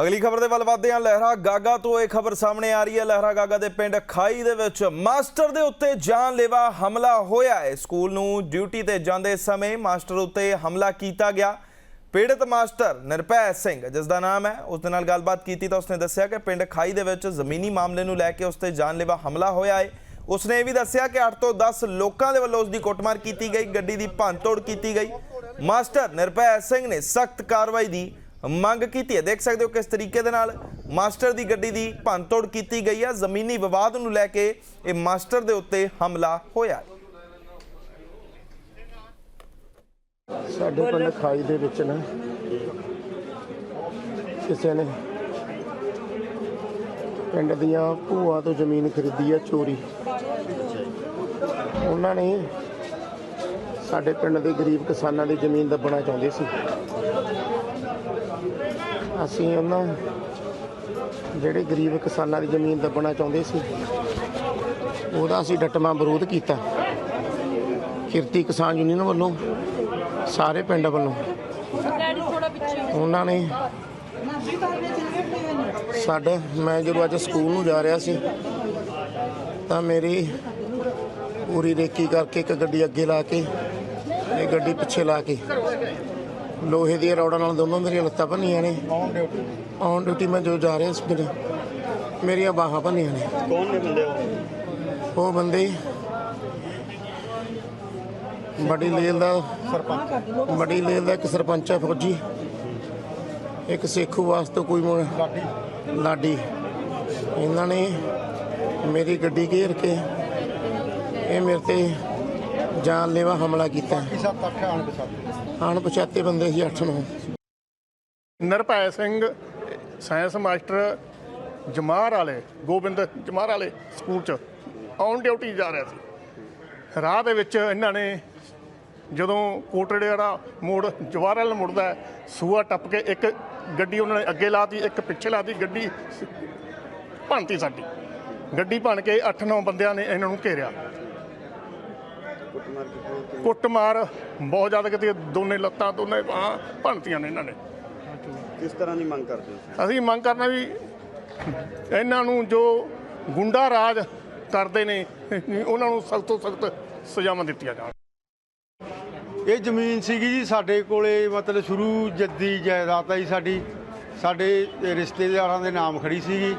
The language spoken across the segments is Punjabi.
ਅਗਲੀ ਖਬਰ ਦੇ ਵੱਲ ਵਧਦੇ ਹਾਂ। ਲਹਿਰਾ ਗਾਗਾ ਤੋਂ ਇਹ ਖਬਰ ਸਾਹਮਣੇ ਆ ਰਹੀ ਹੈ। ਲਹਿਰਾ ਗਾਗਾ ਦੇ ਪਿੰਡ ਖਾਈ ਦੇ ਵਿੱਚ ਮਾਸਟਰ ਦੇ ਉੱਤੇ ਜਾਨਲੇਵਾ ਹਮਲਾ ਹੋਇਆ ਹੈ। ਸਕੂਲ ਨੂੰ ਡਿਊਟੀ ਤੇ ਜਾਂਦੇ ਸਮੇਂ ਮਾਸਟਰ ਉੱਤੇ ਹਮਲਾ ਕੀਤਾ ਗਿਆ। ਪੀੜਤ ਮਾਸਟਰ ਨਿਰਭੈ ਸਿੰਘ, ਜਿਸ ਦਾ ਨਾਮ ਹੈ, ਉਸ ਦੇ ਨਾਲ ਗੱਲਬਾਤ ਕੀਤੀ ਤਾਂ ਉਸਨੇ ਦੱਸਿਆ ਕਿ ਪਿੰਡ ਖਾਈ ਦੇ ਵਿੱਚ ਜ਼ਮੀਨੀ ਮਾਮਲੇ ਨੂੰ ਲੈ ਕੇ ਉਸ ਤੇ ਜਾਨਲੇਵਾ ਹਮਲਾ ਹੋਇਆ ਹੈ। ਉਸਨੇ ਇਹ ਵੀ ਦੱਸਿਆ ਕਿ 8 ਤੋਂ 10 ਲੋਕਾਂ ਦੇ ਵੱਲੋਂ ਉਸ ਦੀ ਕੁੱਟਮਾਰ ਕੀਤੀ ਗਈ, ਗੱਡੀ ਦੀ ਭੰਨਤੋੜ ਕੀਤੀ ਗਈ। ਮਾਸਟਰ ਨਿਰਭੈ ਸਿੰਘ ਨੇ ਸਖਤ ਕਾਰਵਾਈ ਦੀ ਮੰਗ ਕੀਤੀ ਹੈ। ਦੇਖ ਸਕਦੇ ਹੋ ਕਿਸ ਤਰੀਕੇ ਦੇ ਨਾਲ ਮਾਸਟਰ ਦੀ ਗੱਡੀ ਦੀ ਭੰਨਤੋੜ ਕੀਤੀ ਗਈ ਹੈ ਜ਼ਮੀਨੀ ਵਿਵਾਦ ਨੂੰ ਲੈ ਕੇ ਇਹ ਮਾਸਟਰ ਦੇ ਉੱਤੇ ਹਮਲਾ ਹੋਇਆ ਹੈ। ਸਾਡੇ ਪਿੰਡ ਖਾਈ ਦੇ ਵਿੱਚ ਨਾ ਕਿਸੇ ਨੇ ਪਿੰਡ ਦੀਆਂ ਭੂਆ ਤੋਂ ਜ਼ਮੀਨ ਖਰੀਦੀ ਆ ਚੋਰੀ। ਉਹਨਾਂ ਨੇ ਸਾਡੇ ਪਿੰਡ ਦੇ ਗਰੀਬ ਕਿਸਾਨਾਂ ਦੀ ਜ਼ਮੀਨ ਦੱਬਣਾ ਚਾਹੁੰਦੇ ਸੀ। ਅਸੀਂ ਉਹਨਾਂ ਜਿਹੜੇ ਗਰੀਬ ਕਿਸਾਨਾਂ ਦੀ ਜ਼ਮੀਨ ਦੱਬਣਾ ਚਾਹੁੰਦੇ ਸੀ, ਉਹਦਾ ਅਸੀਂ ਡਟਮਾ ਵਿਰੋਧ ਕੀਤਾ। ਕਿਰਤੀ ਕਿਸਾਨ ਯੂਨੀਅਨ ਵੱਲੋਂ, ਸਾਰੇ ਪਿੰਡ ਵੱਲੋਂ। ਉਹਨਾਂ ਨੇ ਸਾਡਾ, ਮੈਂ ਜਦੋਂ ਅੱਜ ਸਕੂਲ ਨੂੰ ਜਾ ਰਿਹਾ ਸੀ, ਤਾਂ ਮੇਰੀ ਪੂਰੀ ਰੇਕੀ ਕਰਕੇ ਇੱਕ ਗੱਡੀ ਅੱਗੇ ਲਾ ਕੇ ਇਹ ਗੱਡੀ ਪਿੱਛੇ ਲਾ ਕੇ ਲੋਹੇ ਦੀਆਂ ਰੌੜਾਂ ਨਾਲ ਦੋਨੋਂ ਮੇਰੀਆਂ ਲੱਤਾਂ ਭੰਨੀਆਂ ਨੇ। ਔਨ ਡਿਊਟੀ ਮੈਂ ਜੋ ਜਾ ਰਿਹਾ ਸੀ ਮੇਰੇ ਮੇਰੀਆਂ ਬਾਹਾਂ ਭੰਨੀਆਂ ਨੇ। ਕੌਣ ਨੇ ਬੰਦੇ ਉਹ? ਉਹ ਬੰਦੇ ਬੜੀ ਲੇਲ ਦਾ ਸਰਪੰਚ। ਬੜੀ ਲੇਲ ਦਾ ਇੱਕ ਸਰਪੰਚ ਹੈ ਫੌਜੀ। ਇੱਕ ਸੇਖੂ ਵਾਸਤੇ ਕੋਈ ਮੁੰ- ਲਾਡੀ। ਇਹਨਾਂ ਨੇ ਮੇਰੀ ਗੱਡੀ ਘੇਰ ਕੇ ਇਹ ਮੇਰੇ ਤੇ ਜਾਨਲੇਵਾ ਹਮਲਾ ਕੀਤਾ। ਅਣਪਛਾਤੇ ਬੰਦੇ ਸੀ 8 ਨੂੰ। ਨਿਰਭੈ ਸਿੰਘ ਸਾਇੰਸ ਮਾਸਟਰ ਜਮਾਰ ਵਾਲੇ ਗੋਬਿੰਦ ਜਮਾਰ ਵਾਲੇ ਸਕੂਲ ਚ ਔਨ ਡਿਊਟੀ ਜਾ ਰਿਹਾ ਸੀ। ਰਾਹ ਦੇ ਵਿੱਚ ਇਹਨਾਂ ਨੇ ਜਦੋਂ ਕੋਟੜੇ ਵਾਲਾ ਮੋੜ ਜਵਾਰ ਵਾਲਾ ਮੁੜਦਾ ਹੈ, ਸੂਆ ਟੱਪ ਕੇ ਇੱਕ ਗੱਡੀ ਉਹਨਾਂ ਨੇ ਅੱਗੇ ਲਾਤੀ ਇੱਕ ਪਿੱਛੇ ਲਾਤੀ ਗੱਡੀ ਭੰਨਤੀ ਸਾਡੀ। ਗੱਡੀ ਭੰਨ ਕੇ 8-9 ਬੰਦਿਆਂ ਨੇ ਇਹਨਾਂ ਨੂੰ ਘੇਰਿਆ। ਕੁੱਟਮਾਰ ਬਹੁਤ ਜ਼ਿਆਦਾ ਕਿਤੇ ਦੋਨੇ ਲੱਤਾਂ ਦੋਨੇ ਬਾਹਾਂ ਭੰਨਤੀਆਂ ਨੇ ਇਹਨਾਂ ਨੇ। ਕਿਸ ਤਰ੍ਹਾਂ ਦੀ ਮੰਗ ਕਰਦੇ ਅਸੀਂ ਮੰਗ ਕਰਨਾ ਵੀ ਇਹਨਾਂ ਨੂੰ ਜੋ ਗੁੰਡਾ ਰਾਜ ਕਰਦੇ ਨੇ ਉਹਨਾਂ ਨੂੰ ਸਖਤ ਤੋਂ ਸਖਤ ਸਜ਼ਾਵਾਂ ਦਿੱਤੀਆਂ ਜਾਣ। ਇਹ ਜ਼ਮੀਨ ਸੀਗੀ ਜੀ ਸਾਡੇ ਕੋਲੇ ਮਤਲਬ ਸ਼ੁਰੂ ਜੱਦੀ ਜਾਇਦਾਦ ਆ ਜੀ ਸਾਡੀ। ਸਾਡੇ ਰਿਸ਼ਤੇਦਾਰਾਂ ਦੇ ਨਾਮ ਖੜੀ ਸੀਗੀ।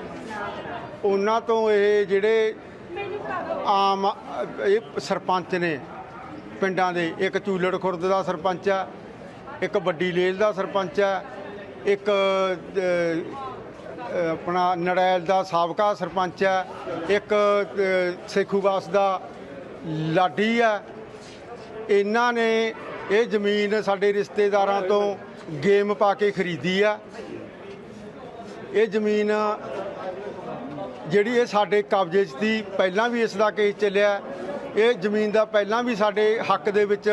ਉਹਨਾਂ ਤੋਂ ਇਹ ਜਿਹੜੇ ਆਮ ਇਹ ਸਰਪੰਚ ਨੇ ਪਿੰਡਾਂ ਦੇ ਇੱਕ ਚੂਲੜ ਖੁਰਦ ਦਾ ਸਰਪੰਚ ਆ ਇੱਕ ਵੱਡੀ ਲੇਲ ਦਾ ਸਰਪੰਚ ਆ ਇੱਕ ਆਪਣਾ ਨੜੈਲ ਦਾ ਸਾਬਕਾ ਸਰਪੰਚ ਆ ਇੱਕ ਅ, ਸੇਖੂਵਾਸ ਦਾ ਲਾਡੀ ਆ। ਇਹਨਾਂ ਨੇ ਇਹ ਜ਼ਮੀਨ ਸਾਡੇ ਰਿਸ਼ਤੇਦਾਰਾਂ ਤੋਂ ਗੇਮ ਪਾ ਕੇ ਖਰੀਦੀ ਆ। ਇਹ ਜ਼ਮੀਨ ਜਿਹੜੀ ਇਹ ਸਾਡੇ ਕਬਜ਼ੇ 'ਚ ਸੀ ਪਹਿਲਾਂ ਵੀ ਇਸ ਦਾ ਕੇਸ ਚੱਲਿਆ। ਇਹ ਜ਼ਮੀਨ ਦਾ ਪਹਿਲਾਂ ਵੀ ਸਾਡੇ ਹੱਕ ਦੇ ਵਿੱਚ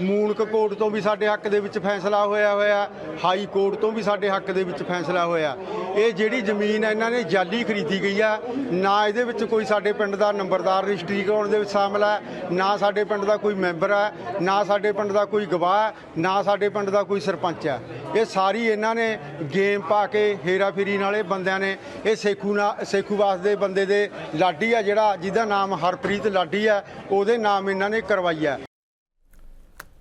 ਮੂਲਕ ਕੋਰਟ ਤੋਂ ਵੀ ਸਾਡੇ ਹੱਕ ਦੇ ਵਿੱਚ ਫੈਸਲਾ ਹੋਇਆ ਹੋਇਆ, ਹਾਈ ਕੋਰਟ ਤੋਂ ਵੀ ਸਾਡੇ ਹੱਕ ਦੇ ਵਿੱਚ ਫੈਸਲਾ ਹੋਇਆ। ਇਹ ਜਿਹੜੀ ਜ਼ਮੀਨ ਹੈ, ਇਹਨਾਂ ਨੇ ਜਾਲੀ ਖਰੀਦੀ ਗਈ ਆ। ਨਾ ਇਹਦੇ ਵਿੱਚ ਕੋਈ ਸਾਡੇ ਪਿੰਡ ਦਾ ਨੰਬਰਦਾਰ ਰਜਿਸਟਰੀ ਕਰਾਉਣ ਦੇ ਵਿੱਚ ਸ਼ਾਮਲ ਹੈ ਨਾ ਸਾਡੇ ਪਿੰਡ ਦਾ ਕੋਈ ਮੈਂਬਰ ਹੈ ਨਾ ਸਾਡੇ ਪਿੰਡ ਦਾ ਕੋਈ ਗਵਾਹ ਹੈ ਨਾ ਸਾਡੇ ਪਿੰਡ ਦਾ ਕੋਈ ਸਰਪੰਚ ਹੈ ਇਹ ਸਾਰੀ ਇਹਨਾਂ ਨੇ ਗੇਮ ਪਾ ਕੇ ਹੇਰਾ ਫੇਰੀ ਨਾਲੇ ਬੰਦਿਆਂ ਨੇ, ਇਹ ਸੇਖੂ ਨਾ ਸੇਖੂਵਾਸ ਦੇ ਬੰਦੇ ਦੇ ਲਾਡੀ ਆ ਜਿਹੜਾ, ਜਿਹਦਾ ਨਾਮ ਹਰਪ੍ਰੀਤ ਲਾਡੀ ਆ, ਉਹਦੇ ਨਾਮ ਇਹਨਾਂ ਨੇ ਕਰਵਾਈ ਆ।